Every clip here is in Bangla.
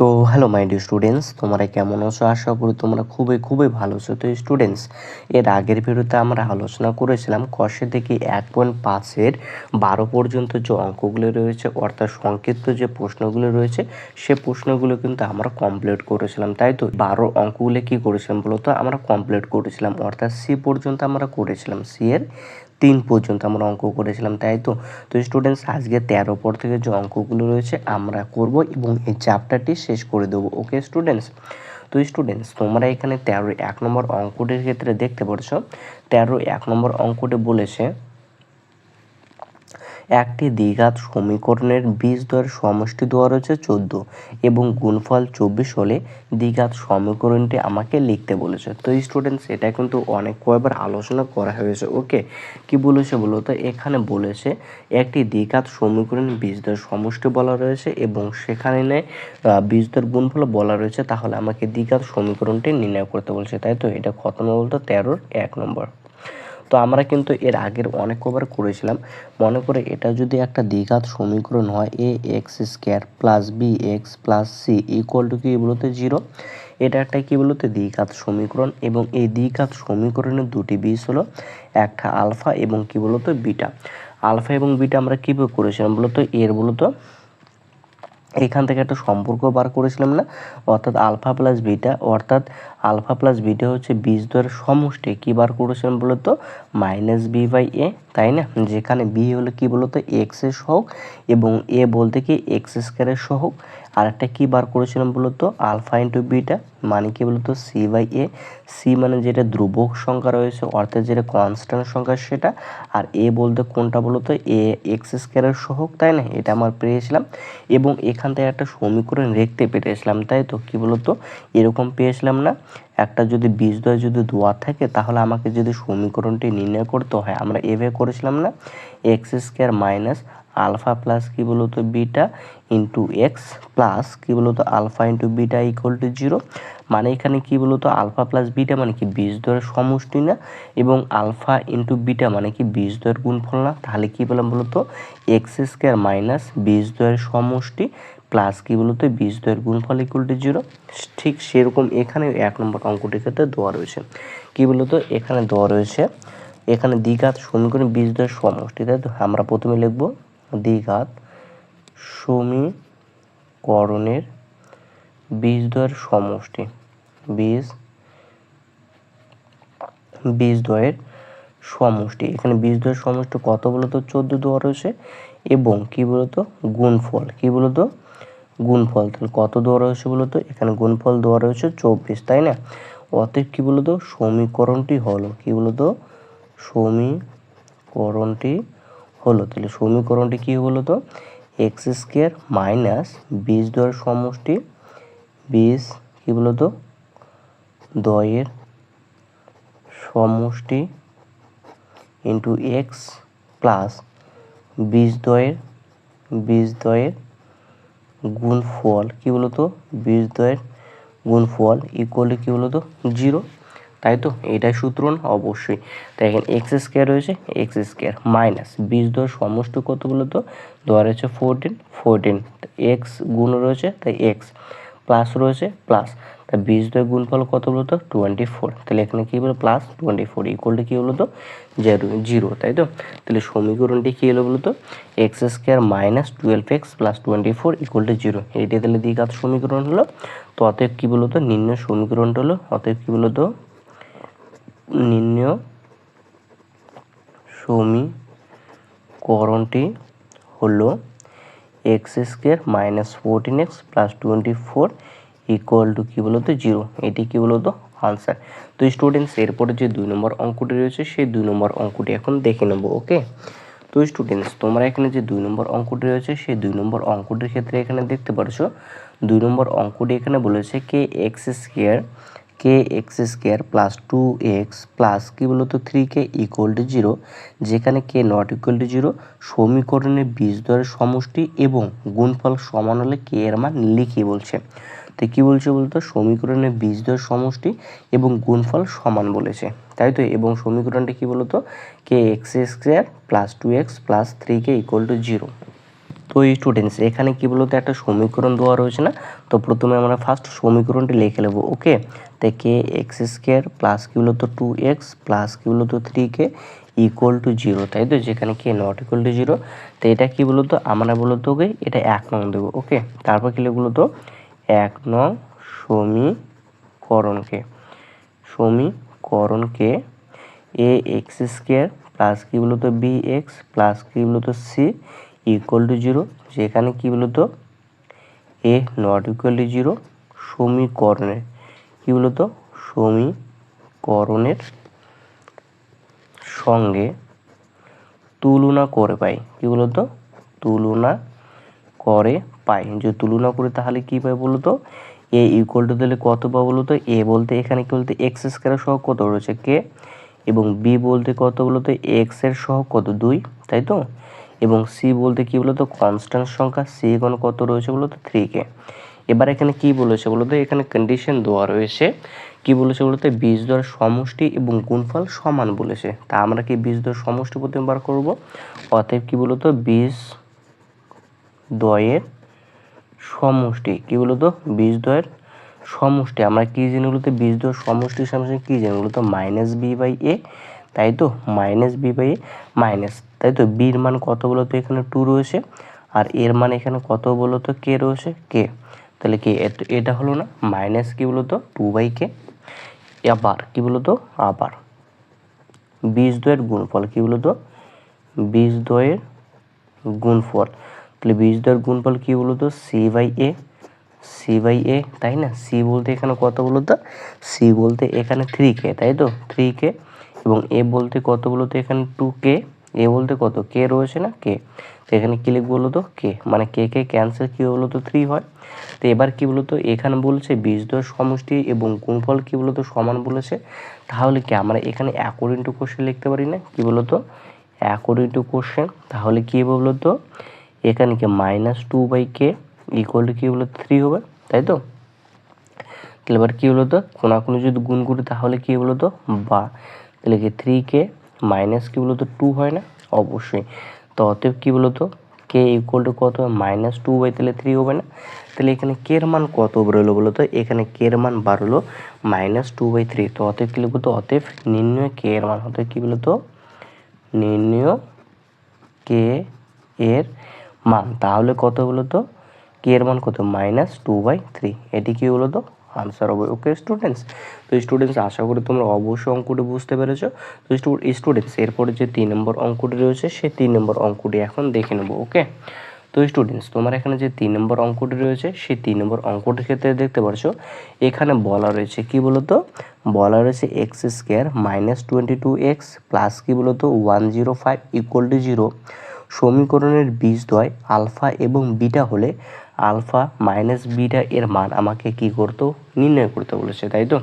তো হ্যালো মাই ডিয়ার স্টুডেন্টস তোমরা কেমন আছো? আশা করি তোমরা খুবই খুবই ভালো আছো। তো স্টুডেন্টস এর আগের ভিডিওতে আমরা আলোচনা করেছিলাম কষে থেকে এক পয়েন্ট পাঁচের বারো পর্যন্ত যে অঙ্কগুলো রয়েছে, অর্থাৎ সংক্ষিপ্ত যে প্রশ্নগুলো রয়েছে, সে প্রশ্নগুলো কিন্তু আমরা কমপ্লিট করেছিলাম, তাই তো? বারো অঙ্কগুলো কি করেছিলাম বলতো আমরা কমপ্লিট করেছিলাম, অর্থাৎ সি পর্যন্ত আমরা করেছিলাম। সি এর তিন পর্যন্ত আমরা অঙ্ক করেছিলাম, তাই তো? তো স্টুডেন্টস আজকে তেরো পর থেকে যে অঙ্কগুলো রয়েছে, আমরা করব এবং এই চ্যাপ্টারটি শেষ করে দেবো ওকে স্টুডেন্টস তো স্টুডেন্টস তোমরা এখানে তেরো এক নম্বর অঙ্কটির ক্ষেত্রে দেখতে পাচ্ছ তেরো এক নম্বর অঙ্কটি বলেছে একটি দ্বিঘাত সমীকরণের বীজদ্বয়ের সমষ্টি দেওয়া রয়েছে চোদ্দ এবং গুণফল চব্বিশ হলে দ্বিঘাত সমীকরণটি আমাকে লিখতে বলেছে। তো স্টুডেন্টস এটা কিন্তু অনেক কয়েকবার আলোচনা করা হয়েছে, ওকে? কি বলেছে বলো? তো এখানে বলেছে, একটি দ্বিঘাত সমীকরণ বীজদ্বয়ের সমষ্টি বলা রয়েছে এবং সেখানে নেয় বীজদ্বয়ের গুণফল বলা রয়েছে, তাহলে আমাকে দ্বিঘাত সমীকরণটি নির্ণয় করতে বলছে, তাই তো? এটা কত নম্বর বলতো? তেরোর এক নম্বর। তো আমরা কিন্তু এর আগের অনেক কবার করেছিলাম। মনে করে এটা যদি একটা দ্বিঘাত সমীকরণ হয় a x square plus b x plus c equal to কি বলতে? জিরো এটা একটা কী বলতে? দ্বিঘাত সমীকরণ এবং এই দ্বিঘাত সমীকরণের দুটি বীজ হলো একটা আলফা এবং কী বলতো? বিটা আলফা এবং বিটা আমরা কীভাবে করেছিলাম বলতো? এর বলতো এখান থেকে একটা সম্পর্ক বার করেছিলাম না, অর্থাৎ আলফা প্লাস বিটা, অর্থাৎ আলফা প্লাস বিটা হচ্ছে বীজ দ্বয়ের সমষ্টি। কী বার করেছিলাম বলতো? মাইনাস বি বাই এ, তাই না? যেখানে বি হলো কি বলতো? এক্সের সহগ এবং এ বলতে কি? এক্স স্কোয়ারের সহগ। আর একটা কী বার করেছিলাম বলতো? আলফা ইন্টু বিটা মানে কি বলতো? সি বাই এ সি মানে যেটা ধ্রুবক সংখ্যা রয়েছে, অর্থাৎ যেটা কনস্ট্যান্ট সংখ্যা সেটা, আর এ বলতে কোনটা বলতো? এ এক্স স্কোয়ারের সহগ, তাই না? এটা আমার পেয়েছিলাম। এবং এখান থেকে একটা সমীকরণ রেখতে পেরেছিলাম তাই তো? কি বলতো? এরকম পেয়েছিলাম না। একটা যদি বীজদ্বয় যদি দোয়া থাকে, তাহলে আমাকে যদি সমীকরণটি নির্ণয় করতে হয়, আমরা এভাবে করেছিলাম না? X square minus alpha plus কী বলতো বিটা ইন্টু এক্স প্লাস কী বলতো alpha into beta equal to zero. মানে এখানে কী বলতো আলফা প্লাস বিটা মানে কি বীজ দরের সমষ্টি না? এবং আলফা ইন্টু বিটা মানে কি বীজ দরের গুণফল না? তাহলে কী বললাম বলতো এক্স স্কোয়ার মাইনাস বীজ দরের সমষ্টি প্লাস কী বলতো বীজ দয়ের গুণফল ইকুয়াল টু জিরো। ঠিক সেরকম এখানে এক নম্বর অঙ্কটির ক্ষেত্রে দেওয়া রয়েছে। কী বলতো এখানে দেওয়া রয়েছে, এখানে দ্বিঘাত সমীকরণ বীজ দয়ের সমষ্টি। তাই আমরা প্রথমে লিখব দ্বিঘাত সমীকরণের বীজ দয়ের সমষ্টি। বীজ, বীজদ্বয়ের সমষ্টি। এখানে বীজ দয়ের সমষ্টি কত বলতো? চোদ্দ দেওয়া রয়েছে। এবং কি বলতো? গুণফল। কি বলতো? গুণফল। তাহলে কত দেওয়া রয়েছে বলতো? এখানে গুণফল দেওয়া রয়েছে চব্বিশ, তাই না? অতএব কি বলতো? সমীকরণটি হলো। কি বলতো? সমীকরণটি হলো, তাহলে সমীকরণটি কি হলো তো? এক্স স্কোয়ার মাইনাস বীজ দয়ের সমষ্টি বীজ কি বলতো দয়ের সমষ্টি ইন্টু এক্স প্লাস বীজ দয়ের বীজ দয়ের গুণফল কি বলতো বীজ দয়ের গুণফল ইকুয়াল কি বলতো জিরো তাই তো? এটাই সূত্র না? অবশ্যই। তাই এখানে এক্স স্কোয়ার রয়েছে এক্স স্কোয়ার মাইনাস বীজ দয়ের সমষ্টি কত বলতো দেওয়া রয়েছে ফোরটিন ফোরটিন এক্স গুণ রয়েছে, তাই এক্স প্লাস রয়েছে প্লাস তা বীজ দয় গুণফল কত বলতো টোয়েন্টি ফোর তাহলে এখানে কী বলো? প্লাস টোয়েন্টি ফোর ইকুয়ালটা কী বলতো জিরো জিরো তাই তো? তাহলে সমীকরণটি কী হলো বলতো x square minus twelve x plus twenty four equal to zero এটি তাহলে দ্বিঘাত সমীকরণ হলো। তো অতএব কী বলতো নিম্ন সমীকরণটা হলো। অতএব কী বলতো নির্ণয় সমীকরণটি হলো x square minus fourteen x plus twenty four equal to কী বলতো জিরো। এটি কী বলতো আনসার। তো স্টুডেন্টস এরপরে যে দুই নম্বর অঙ্কটি রয়েছে, সেই দুই নম্বর অঙ্কটি এখন দেখে নেব, ওকে? তো স্টুডেন্টস তোমরা এখানে যে দুই নম্বর অঙ্কটি রয়েছে, সেই দুই নম্বর অঙ্কটির ক্ষেত্রে এখানে দেখতে পারছ, দুই নম্বর অঙ্কটি এখানে বলেছে k, x square k x square plus two x plus কী বলতো? Three k equal to zero যেখানে k not equal to zero সমীকরণের বীজ দরের সমষ্টি এবং গুণফল সমান হলে কে এর মান লিখি বলছে। তো কী বলছে বলতো? সমীকরণের বীজদ্বয় সমষ্টি এবং গুণফল সমান বলেছে। তাই তো? এবং সমীকরণটি কী বলতো? K x square plus two x plus three k equal to zero তো এই স্টুডেন্টস এখানে কি বলতো? একটা সমীকরণ দেওয়া রয়েছে না? তো প্রথমে আমরা ফার্স্ট সমীকরণটি লিখে নেব ওকে তো কে এক্স স্কোয়ার প্লাস কি বলতো টু এক্স প্লাস কি বলতো three k equal to zero তাই তো? যেখানে k not equal to zero তো এটা কি বলতো আমরা বলতো ওকে, এটা এক নং দেবো, ওকে? তারপর কি বলতো এক নং সমীকরণকে সমীকরণকে এ এক্স স্কোয়ার প্লাস কি বলতো বি এক্স প্লাস কি বলতো সি ইকুয়াল টু জিরো যেখানে কি বলতো a not equal to zero সমীকরণের কি বলতো? সমীকরণের সঙ্গে তুলনা করে পাই। কি বলতো? তুলনা করে পাই। যে তুলনা করে তাহলে কি পাই বলতো? এ ইকুয়াল টু দিলে কত পাবো বলতো? এ বলতে এখানে কি বলতে? এক্স স্কোয়ার সহ কত রয়েছে? কে এবং বি বলতে কত বলতো? এক্সের সহ কত? দুই। তাই তো? এবং সি বলতে কি বলতো? কনস্ট্যান্ট সংখ্যা। সি এখন কত রয়েছে বলতো? থ্রি কে এবার এখানে কি বলেছে বলতো এখানে কন্ডিশন দেওয়া রয়েছে। কি বলেছে বলতে বীজ দর সমষ্টি এবং গুণফল সমান বলেছে। তা আমরা কি বীজ দর সমষ্টি প্রথমে বার করব? অতএব কি বলতো বীজ দয়ের সমষ্টি। কি বলতো বীজ দয়ের সমষ্টি। আমরা কি জেনে বলতো বীজ দয়ের সমষ্টির সামনে কি জেনে বলতো মাইনাস বি বাই এ তাই তো? Minus b by a minus তাই তো? বির মান কত বলতো এখানে টু রয়েছে। আর এর মান এখানে কত বলতো কে রয়েছে? কে তাহলে কি এটা হলো না? মাইনাস কি বলতো টু বাই কে আবার কি বলতো আবার। বীজ দ্বয়ের গুণফল কি বলতো বীজ দ্বয়ের গুণফল। তাহলে বীজ দ্বয়ের গুণফল কি বলতো c by a c by a তাই না? সি বলতে এখানে কত বলতো সি বলতে এখানে থ্রি কে তাই তো? থ্রি কে এবং এ বলতে কত বলতো এখানে টু কে এ বলতে কত? কে রয়েছে না? কে? তো এখানে কী লিখব বলো তো কে? মানে কে কে ক্যান্সেল কী বলো তো থ্রি হয়। তো এবার কি বলতো? এখানে বলছে বীজদ্বয় সমষ্টি এবং গুণফল কি বলতো? সমান বলেছে। তাহলে কি আমরা এখানে অ্যাকর্ডিং টু কোশ্চেন লিখতে পারি না? কি বলতো? অ্যাকর্ডিং টু কোশ্চেন তাহলে কী বলতো? এখানে কি minus two by k equal to কী বলতো? থ্রি হবে। তাই তো? তাহলে এবার কী বলতো? কোনো যদি গুণ করি তাহলে কী বলতো? বা। তাহলে কি থ্রি কে মাইনাস কী বলতো টু হয় না? অবশ্যই। তো অতএব কী বলতো? কে ইকুয়াল টু কত? মাইনাস টু বাই তাহলে থ্রি হবে না? তাহলে এখানে কের মান কত বেরোলো বলো তো এখানে কের মান বাড়লো মাইনাস টু বাই থ্রি তো অতএব কী লিখব তো? অতএব নির্ণয় কে এর মান। অতএব কী বলতো? নির্ণয় কে এর মান। তাহলে কত বলতো? কে এর মান কত? মাইনাস টু বাই থ্রি এটি কী বলতো? আনসার হবে। ওকে স্টুডেন্টস তো স্টুডেন্টস আশা করি তোমরা অবশ্যই অঙ্কটি বুঝতে পেরেছ। তো স্টুডেন্টস এরপরে যে তিন নম্বর অঙ্কটি রয়েছে, সেই তিন নম্বর অঙ্কটি এখন দেখে নেব ওকে তো স্টুডেন্টস তোমার এখানে যে তিন নম্বর অঙ্কটি রয়েছে, সেই তিন নম্বর অঙ্কটির ক্ষেত্রে দেখতে পাচ্ছ এখানে বলা রয়েছে কি বলতো? বলা রয়েছে x square minus twenty two x plus কি বলতো? One zero five equal to zero সমীকরণের বীজদ্বয় আলফা এবং বিটা হলে আলফা মাইনাস বিটা এর মান আমাকে কি করতো? নির্ণয় করতে বলেছে, তাই তো?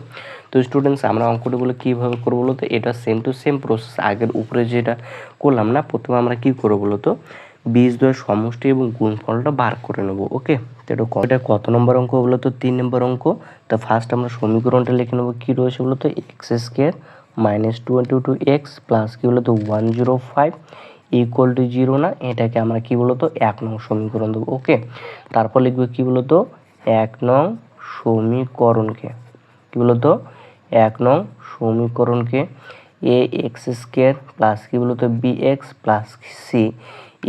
তো স্টুডেন্টস আমরা অঙ্কটিগুলো কীভাবে করব বলতো? এটা সেম টু সেম প্রসেস আগের উপরে যেটা করলাম না, প্রথমে আমরা কী করব বলতো? বীজ দ্বয়ের সমষ্টি এবং গুণফলটা বার করে নেব, ওকে? তো এটা এটা কত নম্বর অঙ্ক বলো তো তিন নম্বর অঙ্ক। তো ফার্স্ট আমরা সমীকরণটা লিখে নেব, কী রয়েছে বলো তো x square minus twenty two x plus কী বলো তো one zero five equal to zero না, এটাকে আমরা কি বলতো, এক নং সমীকরণ দেবো, ওকে? তারপর লিখব কি বলতো, এক নং সমীকরণকে। কি বলতো, এক নং সমীকরণকে এ এক্স স্কোয়ার প্লাস কি বলতো b x plus c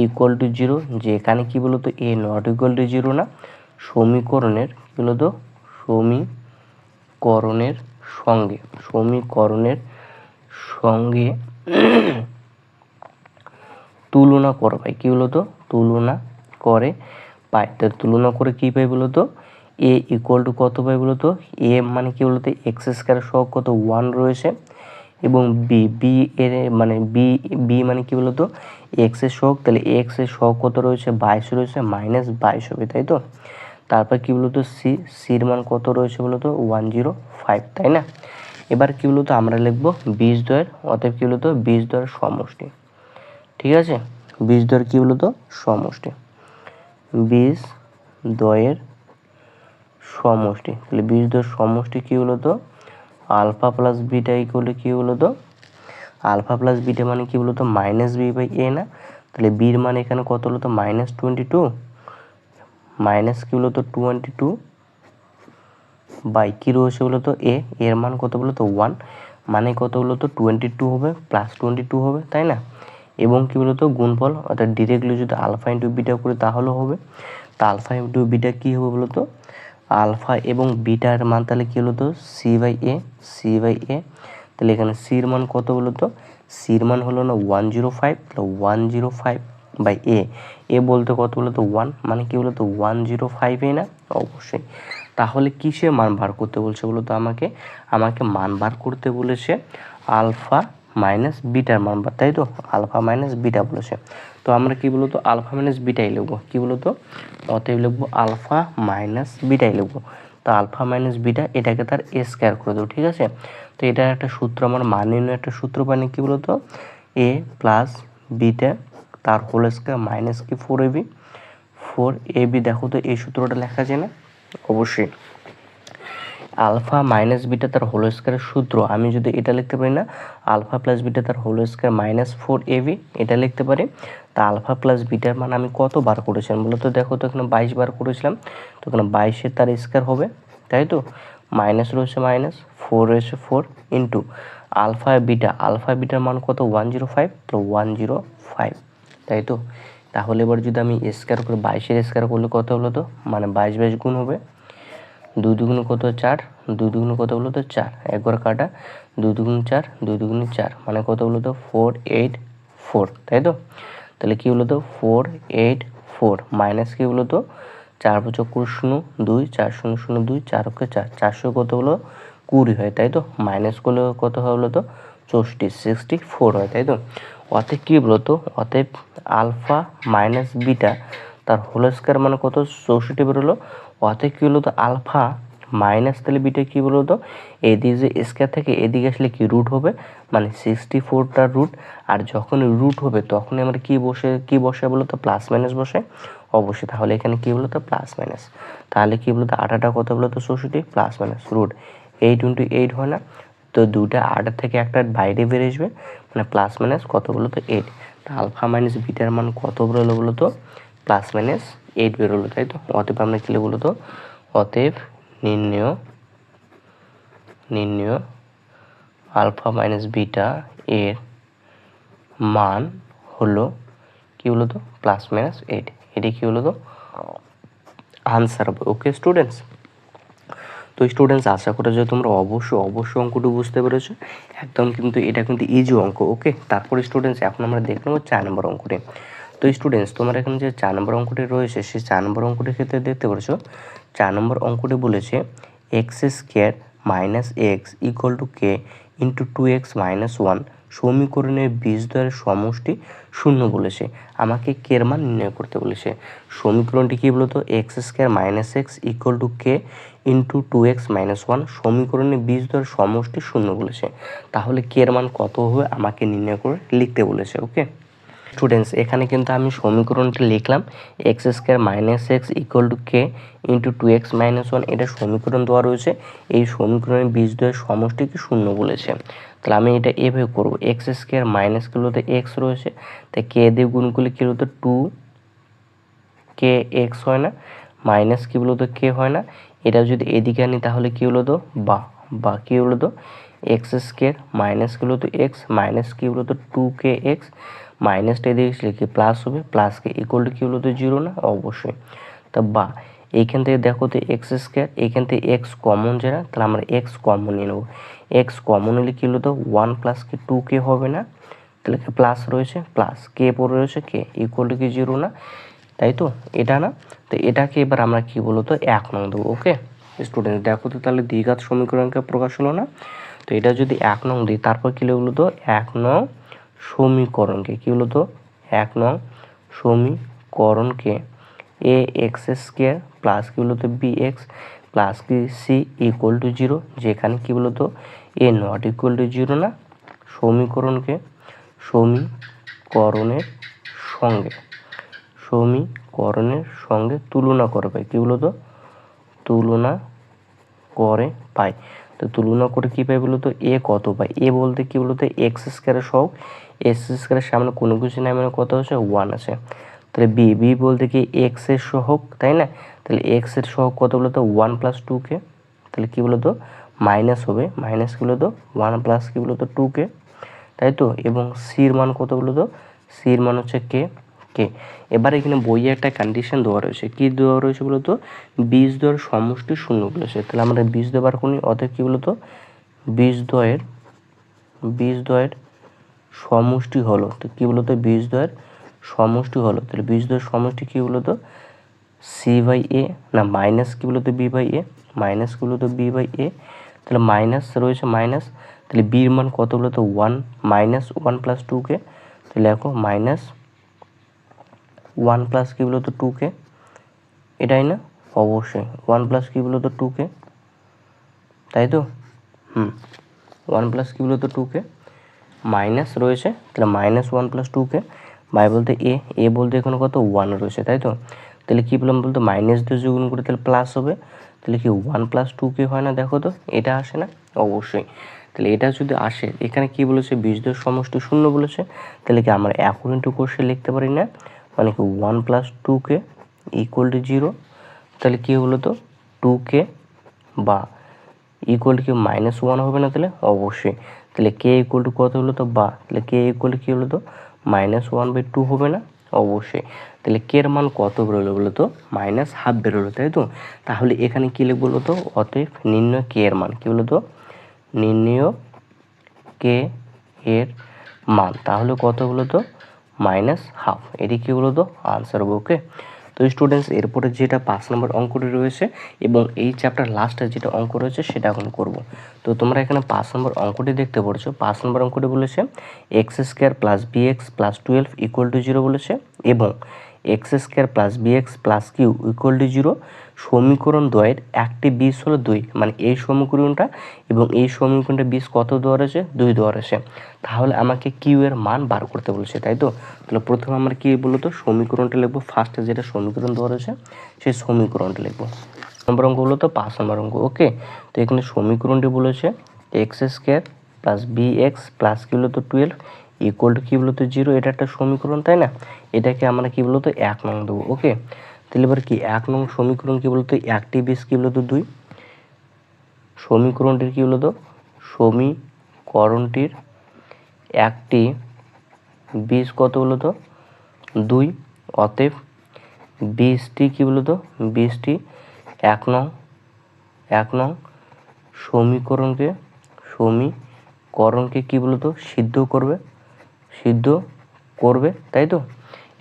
equal to zero যেখানে কি বলতো a not equal to zero না, সমীকরণের, কি বলতো, সমীকরণের সঙ্গে সমীকরণের সঙ্গে তুলনা করে পাই কী বলো তো তুলনা করে পাই। তো তুলনা করে কী পাই বলো তো এ ইকুয়াল টু কত পাই বলো তো এ মানে কী বলো তো এক্স স্কোয়ার সহ কত? ওয়ান রয়েছে। এবং বি বি এর মানে বি বি মানে কী বলো তো এক্সের শখ তাহলে এক্সের শখ কত রয়েছে? বাইশ রয়েছে মাইনাস বাইশ হবে, তাই তো? তারপর কী বলতো? সি সির মান কত রয়েছে বলতো? ওয়ান জিরো ফাইভ তাই না? এবার কী বলতো? আমরা লিখব বীজ দয়ের অতএব কী বলতো? বীজ দয়ের সমষ্টি। ঠিক আছে? বীজ দয়ের কী বলতো? সমষ্টি। বীজ দয়ের সমষ্টি। তাহলে বীজ দয়ের সমষ্টি কী বলতো? আলফা প্লাস বিটা ইকুয়াল কী বলতো? আলফা প্লাস বিটা মানে কী বলতো? মাইনাস বি বাই এ না? তাহলে বির মান এখানে কত হলো তো মাইনাস টোয়েন্টি টু। মাইনাস কী হলো তো টোয়েন্টি টু বাই কী রয়েছে বলো তো এ। এর মান কত বলো তো ওয়ান। মানে কত বলো তো টোয়েন্টি টু হবে, প্লাস টোয়েন্টি টু হবে, তাই না? এবং কী বলতো, গুণফল অর্থাৎ ডিরেক্টলি যদি আলফা ইন্টু বিটা করি তাহলেও হবে, তা আলফা ইন্টু বিটা কী হবে বলো তো আলফা এবং বিটার মান তাহলে কী হলো তো? C by a c by a তাহলে এখানে সির মান কত বলো তো? সির মান হলো না ওয়ান জিরো ফাইভ তাহলে one zero five by a a বলতে কত বলো তো? ওয়ান মানে কি বলো তো? ওয়ান জিরো ফাইভ এ না? অবশ্যই। তাহলে কিসের মান বার করতে বলছে বলো তো আমাকে? আমাকে মান বার করতে বলেছে আলফা মাইনাস বিটার মান তাই তো? আলফা মাইনাস বিটা বলেছে। তো আমরা কি বলতো? আলফা মাইনাস বিটাই লিখব। কি বলতো? অতএব লিখব আলফা মাইনাস বিটাই লিখব। তো আলফা মাইনাস বিটা এটাকে তার এ স্কোয়ার করে দেবো, ঠিক আছে? তো এটার একটা সূত্র, আমার মান একটা সূত্র পানি কি বলতো? এ প্লাস বিটা তার হোল স্কোয়ার মাইনাস কি four a b four a b দেখো তো এই সূত্রটা লেখা যায় না? অবশ্যই। আলফা মাইনাস বিটা তার হোল স্কোয়ারের সূত্র। আমি যদি এটা লিখতে পারি না, আলফা প্লাস বিটা তার whole square minus four a b এটা লিখতে পারি। তা আলফা প্লাস বিটার মান আমি কত বার করেছিলাম বলো তো? দেখো তো এখানে বাইশ বার করেছিলাম, তো এখানে বাইশের তার স্কোয়ার হবে, তাই তো? মাইনাস রয়েছে মাইনাস, ফোর রয়েছে four into alpha beta. Alpha bitter মান কত? ওয়ান জিরো ফাইভ, তো ওয়ান জিরো ফাইভ, তাই তো? তাহলে এবার যদি আমি স্কোয়ার করে বাইশের স্কোয়ার করলে কত হলো তো? মানে বাইশ বাইশ গুণ হবে। দুই দুগুণ কত চার? দুই দুগুণ কত বলো তো চার। একবার কাটা। দুই দুগুণ চার, দুই দুগুণ চার। মানে কত বলো তো? ফোর এইট ফোর তাই তো? তাহলে কী হলো তো? ফোর এইট ফোর মাইনাস কী হলো তো? চার বছর কুড়ি শূন্য, দুই, চার শূন্য শূন্য, দুই, চার ওকে চার। চারশো কত হলো কুড়ি হয়, তাই তো? মাইনাস করলে কত হয় বলো তো? চৌষট্টি সিক্সটি ফোর হয়, তাই তো? অতএব কী বলো তো? অতএব আলফা মাইনাস বিটা তার হোল স্কোয়ার মানে কত? চৌষট্টি বেরোলো অতএব কী হলো তো আলফা মাইনাস তাহলে বিটা কী বলো তো এদিকে যে স্কোয়ার থেকে এদিকে আসলে কি রুট হবে? মানে সিক্সটি ফোরটা রুট আর যখন রুট হবে, তখনই আমরা কি বসে কি বসে বলো তো প্লাস মাইনাস বসে। অবশ্যই তাহলে এখানে কী বলো তো প্লাস মাইনাস তাহলে কী বলো তো আটাটা কত বলো তো চৌষট্টি plus minus root eight into eight হয় না? তো দুইটা আটের থেকে একটা বাইরে বেরিয়ে আসবে। মানে প্লাস মাইনাস কত বলো তো এইট আলফা মাইনাস বিটার মান কত বেরোলো বলো তো প্লাস মাইনাস এইট বেরোলো তাই তো? অতএব আমরা কী বলো তো অতএব নির্ণয় নির্ণয় আলফা মাইনাস বিটা এর মান হলো কি হলো তো প্লাস মাইনাস এইট এটি কি হলো তো আনসার হবে। ওকে স্টুডেন্টস তো স্টুডেন্টস আশা করা যায় তোমরা অবশ্যই অবশ্যই অঙ্কটি বুঝতে পেরেছ। একদম কিন্তু এটা কিন্তু ইজি অঙ্ক ওকে তারপরে স্টুডেন্টস এখন আমরা দেখে নেব চার নম্বর অঙ্কটি। তো স্টুডেন্টস তোমার এখানে যে চার নম্বর অঙ্কটি রয়েছে, সেই চার নম্বর অঙ্কটির ক্ষেত্রে দেখতে পাচ্ছ চার নম্বর অঙ্কটি বলেছে x square minus x equal to k into two x minus one সমীকরণের বীজদ্বয়ের সমষ্টি শূন্য বলেছে। আমাকে কের মান নির্ণয় করতে বলেছে। সমীকরণটি কী বলতো? X square minus x equal to k into two x minus one সমীকরণের বীজদ্বয়ের সমষ্টি শূন্য বলেছে। তাহলে কের মান কত হবে? আমাকে নির্ণয় করে লিখতে বলেছে ওকে স্টুডেন্টস এখানে কিন্তু আমি সমীকরণটি লিখলাম x square minus x equal to k into two x minus one এটা সমীকরণ দেওয়া রয়েছে, এই সমীকরণের বীজদ্বয়ের সমষ্টিকে শূন্য বলেছে। তাহলে আমি এটা এভাবে করব এক্স স্কোয়ার মাইনাস কিলোতে এক্স রয়েছে তাই কে দিয়ে গুণ করলে কী বলতো টু কে এক্স হয় না মাইনাস কী বলতো কে হয় না, এটা যদি এদিকে আনি তাহলে কী হলো তো, বা বা কী হলো তো এক্স স্কোয়ার মাইনাস কী তো এক্স মাইনাস কী হলো তো টু কে এক্স মাইনাসটা এদিকে আসলে কি প্লাস হবে প্লাসকে ইকুয়াল টু কী হলো তো জিরো না? অবশ্যই। তা বা, এইখান থেকে দেখো তো এক্স স্কোয়ার এইখান থেকে এক্স কমন যেটা তাহলে আমরা এক্স কমন নিয়ে নেব। এক্স কমন হলে কী হলো তো? ওয়ান প্লাস কি টু কে হবে না? তাহলে প্লাস রয়েছে? প্লাস কে পরে রয়েছে? কে ইকুয়াল টু কি জিরো না? তাই তো? এটা না? তো এটাকে এবার আমরা কি বলো তো? এক নং দেবো ওকে স্টুডেন্ট দেখো তো তাহলে দ্বিঘাত সমীকরণকে প্রকাশ হলো না? তো এটা যদি এক নং দিই, তারপর কী লিখলো তো? এক নং সমীকরণকে। কী হলো তো? এক নং সমীকরণকে এ এক্স স্কোয়ার প্লাস কী বলতো বি এক্স প্লাস কি? সি ইকুয়াল টু জিরো যেখানে কী বলতো a not equal to zero না? সমীকরণকে সমীকরণের সঙ্গে সমীকরণের সঙ্গে তুলনা করে করবে কী বলতো তুলনা করে পাই তো তুলনা করে কী পাই বলতো এ কত পাই এ বলতে কী বলতো এক্স স্কোয়ারের সহগ এক্স স্কোয়ারের সামনে কোনো কিছু নেই মানে কত আছে? ওয়ান আছে। তাহলে বি বি বলতে কি এক্সের সহগ, তাই না? তাহলে এক্সের সহগ কত বলতো? ওয়ান প্লাস টু কে তাহলে কী বলতো? মাইনাস হবে। মাইনাস কী বলতো? ওয়ান প্লাস কী বলতো? টু কে তাই তো? এবং সির মান কত বলতো? সির মান হচ্ছে কে কে এবার এখানে বইয়ে একটা কন্ডিশন দেওয়া রয়েছে। কি দেওয়া রয়েছে বলতো? বীজ দয়ের সমষ্টি শূন্য বলেছে তাহলে আমরা বীজ দেবার কোনি অতএব কী বলতো? বীজ দয়ের বীজ দয়ের সমষ্টি হলো, তো কী বলতো বীজ দয়ের সমষ্টি হলো? তাহলে বীজ দয়ের সমষ্টি কী বলতো? সি বাই এ না মাইনাস কী বলতো বি বাই এ মাইনাস কী বলতো বি বাই এ তাহলে মাইনাস রয়েছে মাইনাস তাহলে বির মান কত বলতো? ওয়ান মাইনাস ওয়ান প্লাস টুকে তাহলে দেখো মাইনাস ওয়ান প্লাস কী বলতো টুকে এটাই না? অবশ্যই ওয়ান প্লাস কী বলতো টুকে তাই তো? হুম ওয়ান প্লাস কী বলতো টুকে মাইনাস রয়েছে, তাহলে মাইনাস ওয়ান প্লাস টুকে বাই বলতে এ এ বলতে এখানে কত? ওয়ান রয়েছে, তাই তো? তাহলে কী বললাম বলতো? মাইনাস দিয়ে যোগ করে তাহলে প্লাস হবে। তাহলে কি ওয়ান প্লাস টু কে হয় না? দেখো তো, এটা আসে না? অবশ্যই। তাহলে এটা যদি আসে, এখানে কি বলেছে? বীজদের সমষ্টি শূন্য বলেছে। তাহলে কি আমরা এখন ইন্টু কোর্সে লিখতে পারি না? মানে কি one plus two k equal to zero তাহলে কী হলো তো? টু কে বা ইকুয়াল কি? মাইনাস ওয়ান হবে না তাহলে? অবশ্যই। তাহলে কে ইকুয়াল টু কত হলো তো বা? তাহলে কে ইকুয়াল কী হলো তো? মাইনাস ওয়ান বাই টু হবে না? অবশ্যই। তাহলে কের মান কত বেরোলো বলো তো? মাইনাস হাফ বেরোলো, তাই তো? তাহলে এখানে কী লিখব বলো তো? অতএব নির্ণয় কে এর মান। কী বলো তো? নির্ণয় কে এর মান। তাহলে কত বলো তো? মাইনাস হাফ এটি কী বলো তো? আনসার হবে ওকে তো স্টুডেন্টস এরপরে যেটা পাঁচ নম্বর অঙ্কটি রয়েছে এবং এই চ্যাপ্টার লাস্টে যেটা অঙ্ক রয়েছে সেটা এখন করব। তো তোমরা এখানে পাঁচ নম্বর অঙ্কটি দেখতে পড়ছো। পাঁচ নম্বর অঙ্কটি বলেছে x square plus b x plus twelve equal to zero বলেছে এবং x square plus b x plus q equal to zero সমীকরণ দ্বয়ের একটি বিষ হলো দুই মানে এই সমীকরণটা এবং এই সমীকরণটা বিষ কত দেওয়া রয়েছে? দুই দেওয়া রয়েছে। তাহলে আমাকে কিউ এর মান বার করতে বলেছে, তাই তো? তাহলে প্রথমে আমরা কী বলতো সমীকরণটা লিখব ফার্স্টে যেটা সমীকরণ দেওয়া রয়েছে, সেই সমীকরণটা লিখব। নম্বর অঙ্ক হলো তো পাঁচ নম্বর অঙ্ক, ওকে? তো এখানে সমীকরণটি বলেছে x square plus b x plus কী বলতো টুয়েলভ ইকুয়াল কী বলতো জিরো এটা একটা সমীকরণ, তাই না? এটাকে আমরা কী বলতো, এক নং দেবো ওকে তাহলে এবার কি, এক নং সমীকরণ কী বলতো, একটি বিশ কী বলতো, দুই? সমীকরণটির কী বলতো, সমীকরণটির একটি বিশ কত বলতো, দুই? অতএব বিশটি কী বলতো, বিশটি এক নং এক নং সমীকরণকে সমীকরণকে কী বলতো, সিদ্ধ করবে। সিদ্ধ করবে, তাই তো?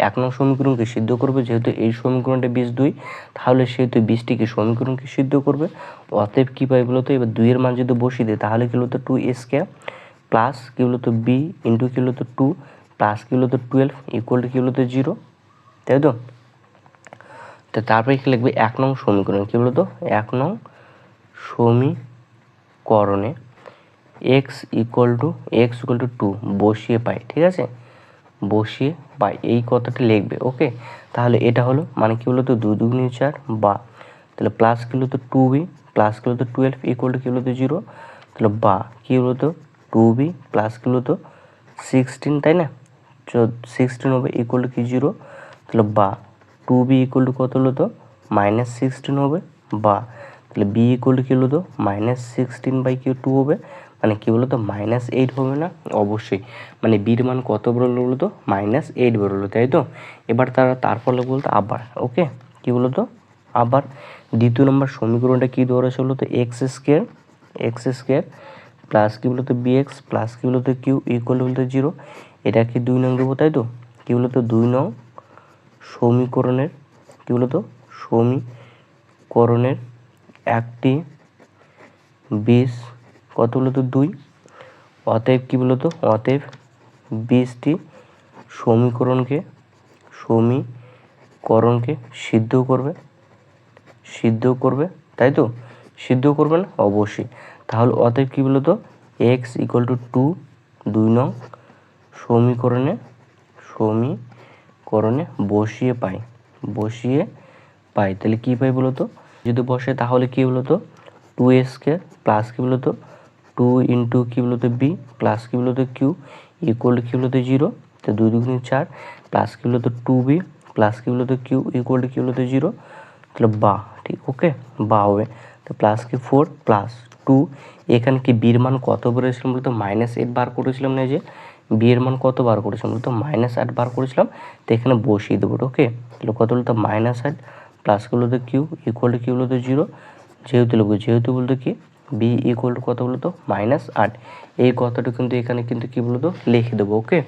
এক নং সমীকরণকে সিদ্ধ করবে, যেহেতু এই সমীকরণটা বিশ দুই, তাহলে সেহেতু বিশটিকে সমীকরণকে সিদ্ধ করবে। অতএব কী পাই বলতো? এবার দুইয়ের মান যদি বসিয়ে দেয়, তাহলে কী বলতো? টু স্কোয়ার প্লাস কী বলতো? বি ইন্টু কী বলতো? টু প্লাস কী বলতো? টুয়েলভ ইকুয়াল টু কী বলতো? জিরো তাই তো? তো তারপরে কি লিখবে? এক নং সমীকরণ, কী বলতো? এক নং সমীকরণে x equal to x equal to two বসিয়ে পাই, ঠিক আছে? বসিয়ে পাই, এই কথাটা লিখবে, ওকে? তাহলে এটা হলো মানে কী বলতো, দু দুগুণি চার বা। তাহলে প্লাস কী বলতো টু বি প্লাস কী বলতো টুয়েলভ ইকুয়াল টু কী বলতো জিরো তাহলে বা, কী বলতো টু বি প্লাস কী বলতো সিক্সটিন তাই না? সিক্সটিন হবে ইকুয়াল টু কি জিরো তাহলে বা টু বি ইকুয়াল টু কত হলো তো মাইনাস সিক্সটিন হবে, বা। তাহলে বি ইকুয়াল টু কী হলো তো minus sixteen by q two হবে। মানে কী বলতো? মাইনাস এইট হবে না? অবশ্যই। মানে বির মান কত বেরোলো বলতো? মাইনাস এইট বেরোলো, তাই তো? এবার তারা তারপর বলতো আবার ওকে কী বলতো? আবার দ্বিতীয় নম্বর সমীকরণটা কী রয়েছে বলতো? X square x square plus কী বলতো? বি এক্স প্লাস কী বলতো? কিউ ইকুয়াল বলতো জিরো এটা কি দুই নং দেবো, তাই তো? কী বলতো? দুই নং সমীকরণের, কী বলতো? সমীকরণের একটি বিশ কত বলতো? দুই। অতএব কী বলতো? অতএব বিশটি সমীকরণকে সমীকরণকে সিদ্ধ করবে। সিদ্ধ করবে, তাই তো? সিদ্ধ করবে না? অবশ্যই। তাহলে অতএব কী বলতো? এক্স ইকুয়াল টু টু দুই নং সমীকরণে সমীকরণে বসিয়ে পাই। বসিয়ে পাই। তাহলে কী পাই বলতো? যদি বসে, তাহলে কী বলতো? টু এ স্কোয়ার প্লাস কী বলতো? টু ইন্টু কী বলতো বি প্লাস কী বলতো কিউ ইকুয়াল কী বলতো জিরো তো দুই দুগুণে চার প্লাস কী বলতো টু বি প্লাস কী বলতো কিউ ইকুয়াল কী বলতো জিরো তাহলে বা, ঠিক ওকে বা হবে। তো প্লাস কি ফোর প্লাস টু এখানে কি বির মান কত বেরোয়েছিলাম বলতো? মাইনাস এইট বার করেছিলাম না যে? বিয়ের মান কত বার করেছিলাম বলতো? মাইনাস আট বার করেছিলাম, তো এখানে বসিয়ে দেবো ওকে তাহলে কত বলতো? মাইনাস আট প্লাস কি বলতো কিউ ইকুয়াল টু কি বলতো জিরো যেহেতু লিখব যেহেতু বলতো কি? বি ইকুয়াল টু কত বলতো? মাইনাস আট। এই কথাটা কিন্তু এখানে কিন্তু কি বলতো? লিখে দেবো ওকে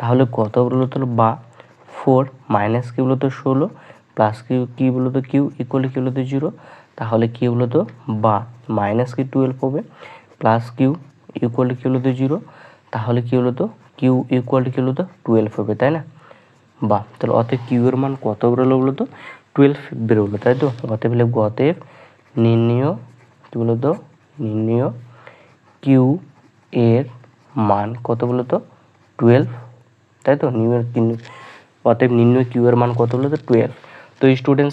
তাহলে কত বলতো বা ফোর মাইনাস কি বলতো? ষোলো। প্লাস কিউ কী বলতো? কিউ ইকুয়াল কি বলতো? জিরো তাহলে কি বলতো? বা মাইনাস কি টুয়েলভ হবে? প্লাস কিউ ইকুয়াল কি বলতো? জিরো তাহলে কি বলতো? কিউ ইকুয়াল কি বলতো? টুয়েলভ হবে, তাই না? বা তাহলে অতএব কিউ এর মান কত বেরোলো বলতো? টুয়েলভ বেরোলো, তাই তো? অতএব লিখব, অতএব নির্ণয় কী বলতো? নির্ণয়। কিউ এর মান কত তো? টুয়েলভ তাই তো? নিউ অতএব নির্ণয় কিউ এর মান কত তো? টুয়েলভ তো স্টুডেন্টস